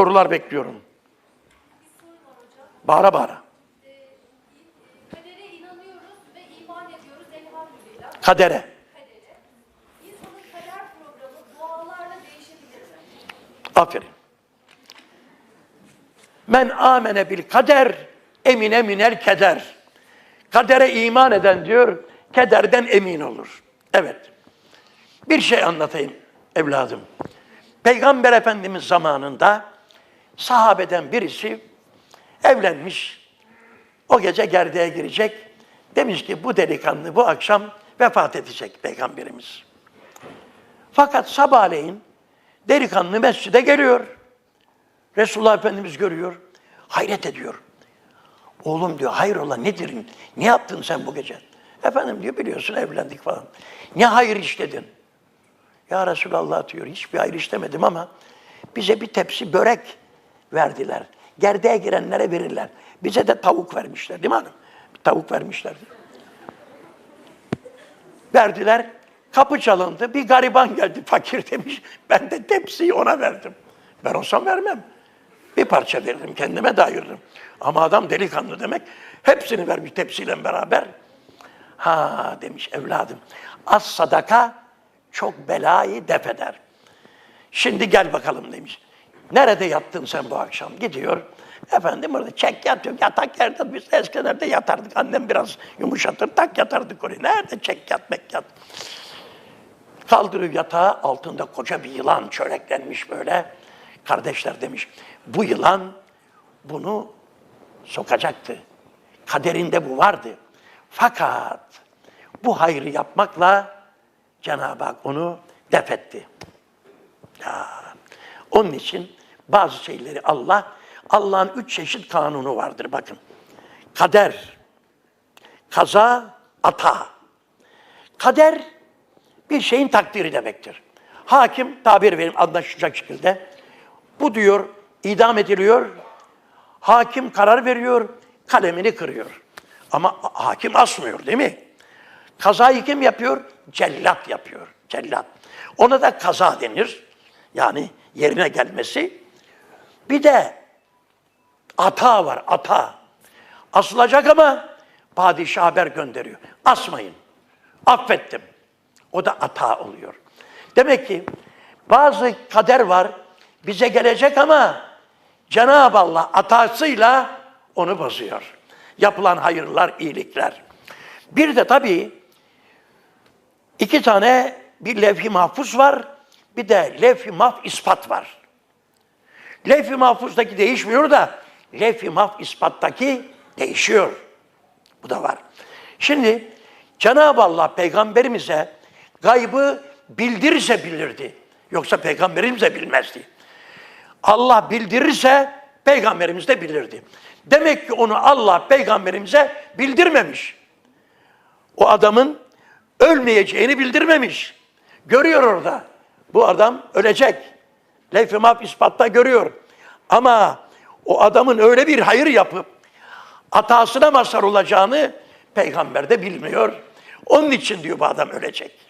Sorular bekliyorum. Bağıra bağıra. Kadere inanıyoruz ve iman ediyoruz elhamdülillah Kadere. kadere. İnsanın kader programı dualarla değişebilir mi? Aferin. Men amene bil kader emine minel keder. Kadere iman eden diyor, kederden emin olur. Evet. Bir şey anlatayım evladım. Peygamber Efendimiz zamanında sahabeden birisi evlenmiş. O gece gerdeğe girecek. Demiş ki bu delikanlı bu akşam vefat edecek peygamberimiz. Fakat sabahleyin delikanlı mescide geliyor. Resulullah Efendimiz görüyor. Hayret ediyor. Oğlum diyor hayrola nedir? Ne yaptın sen bu gece? Efendim diyor biliyorsun evlendik falan. Ne hayır işledin? Ya Resulallah diyor hiçbir hayır işlemedim ama bize bir tepsi börek verdiler. Gerdeğe girenlere verirler. Bize de tavuk vermişler değil mi hanım? Tavuk vermişlerdi. Verdiler. Kapı çalındı. Bir gariban geldi fakir demiş. Ben de tepsiyi ona verdim. Ben olsam vermem. Bir parça veririm kendime de ayırırım. Ama adam delikanlı demek. Hepsini vermiş tepsiyle beraber. Ha demiş evladım. Az sadaka çok belayı def eder. Şimdi gel bakalım demiş. Nerede yattın sen bu akşam? Gidiyor. Efendim orada çek yatıyor. Yatak yerde biz eskilerde yatardık. Annem biraz yumuşatır tak yatardık oraya. Nerede çek yat yat. Kaldırıyor yatağı altında koca bir yılan çöreklenmiş böyle. Kardeşler demiş bu yılan bunu sokacaktı. Kaderinde bu vardı. Fakat bu hayrı yapmakla Cenab-ı Hak onu def etti. Ya. Onun için bazı şeyleri Allah, Allah'ın üç çeşit kanunu vardır bakın. Kader, kaza, ata. Kader bir şeyin takdiri demektir. Hakim tabir verim anlaşılacak şekilde bu diyor idam ediliyor. Hakim karar veriyor, kalemini kırıyor. Ama hakim asmıyor değil mi? Kazayı kim yapıyor? Cellat yapıyor. Cellat. Ona da kaza denir. Yani yerine gelmesi. Bir de ata var, ata. Asılacak ama padişah haber gönderiyor. Asmayın. Affettim. O da ata oluyor. Demek ki bazı kader var bize gelecek ama Cenab-ı Allah atasıyla onu bozuyor. Yapılan hayırlar, iyilikler. Bir de tabii iki tane bir levh-i mahfuz var, bir de levh-i mahf ispat var. Levh-i mahfuzdaki değişmiyor da levh-i mahf ispattaki değişiyor. Bu da var. Şimdi Cenab-ı Allah peygamberimize gaybı bildirirse bilirdi. Yoksa peygamberimiz de bilmezdi. Allah bildirirse peygamberimiz de bilirdi. Demek ki onu Allah peygamberimize bildirmemiş. O adamın ölmeyeceğini bildirmemiş. Görüyor orada. Bu adam ölecek. Levh-i Mahf ispatta görüyor. Ama o adamın öyle bir hayır yapıp hatasına mazhar olacağını peygamber de bilmiyor. Onun için diyor bu adam ölecek.